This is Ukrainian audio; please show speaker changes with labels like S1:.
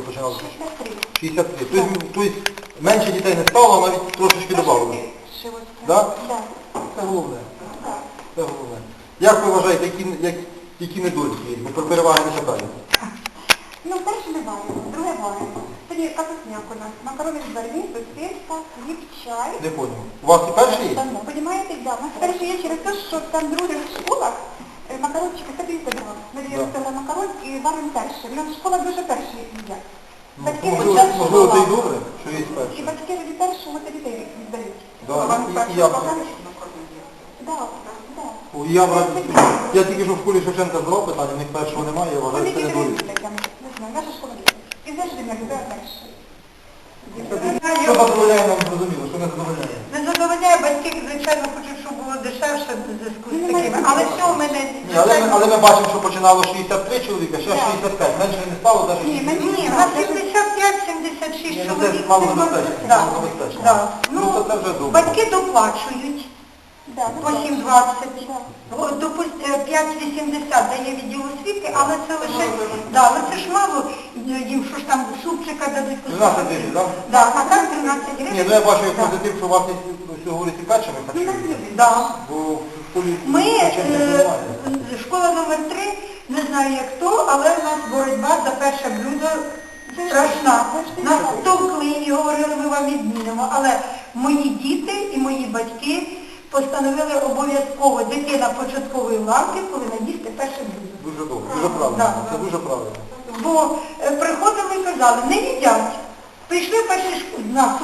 S1: коли починали?
S2: 63.
S1: 63. Тобто, тобто менше дітей не стало, а навіть трошечки додали.
S2: Ось це.
S1: Да?
S2: Да.
S1: Це головне.
S2: Так.
S1: Це головне. Як ви вважаєте, які, як, які недоліки є? Бо переваги не питаю.
S2: Ну, перше не варимо, друге варимо. Тоді капусняк у нас, макарони з барві, пепелька, хліб, чай.
S1: Не поняв. У вас і перший є?
S2: Давно, Понимаєте, да. У нас перше є через те, що там в других школах е, макарончики це 50 грам.
S1: Да.
S2: 100 грам макарон і перше. У нас школа дуже перші їдять.
S1: Ну,
S2: Батьки
S1: і добре, що є
S2: І
S1: перший.
S2: батьки від першого це дітей віддають.
S1: І- і
S2: першого
S1: я-
S2: да.
S1: О, Я, я тільки що в школі Шевченка задавав питання, в них першого немає, я вважаю,
S2: я не знаю, наша школа. І завжди не любить перше.
S1: Що задовольняє нам зрозуміло, що не задовольняє?
S3: Не задовольняє батьки, звичайно, хочуть, щоб було дешевше в зв'язку з такими. Але що
S1: Ні, але, ми, але ми бачимо, що починало 63 чоловіка, ще
S2: Так.
S1: 65. Менше не стало, навіть
S2: Ні, ми-
S3: Ні, на 75-76
S1: ну, це
S3: чоловік.
S1: мало
S3: це
S1: забезпечено,
S3: да,
S1: мало забезпечено.
S3: да.
S1: Ну, то це вже добре.
S3: Батьки доплачують
S2: Да, ну,
S3: по
S2: так.
S3: 7,20. О, допустим, 5,80 дає відділ освіти, але це лише, да, але це ж мало, їм що ж там супчика дадуть.
S1: 13 гривень, так?
S3: Да, а так 13 гривень.
S1: Ні, ну я бачу як
S3: Да.
S1: позитив, що у вас є всього говорить першими
S2: Ну, нас
S1: харчують.
S3: Да.
S1: Бо в школі
S3: Ми, е,
S1: немає.
S3: школа номер 3 не знаю як хто, але в нас боротьба за перше блюдо страшна. Нас товкли і говорили, ми вам відмінимо. Але мої діти і мої батьки постановили обов'язково дитина початкової ланки повинна їсти перше блюдо.
S1: Дуже добре, дуже правильно. Це дуже правильно.
S3: Бо е, приходили і казали, не їдять. Прийшли перші на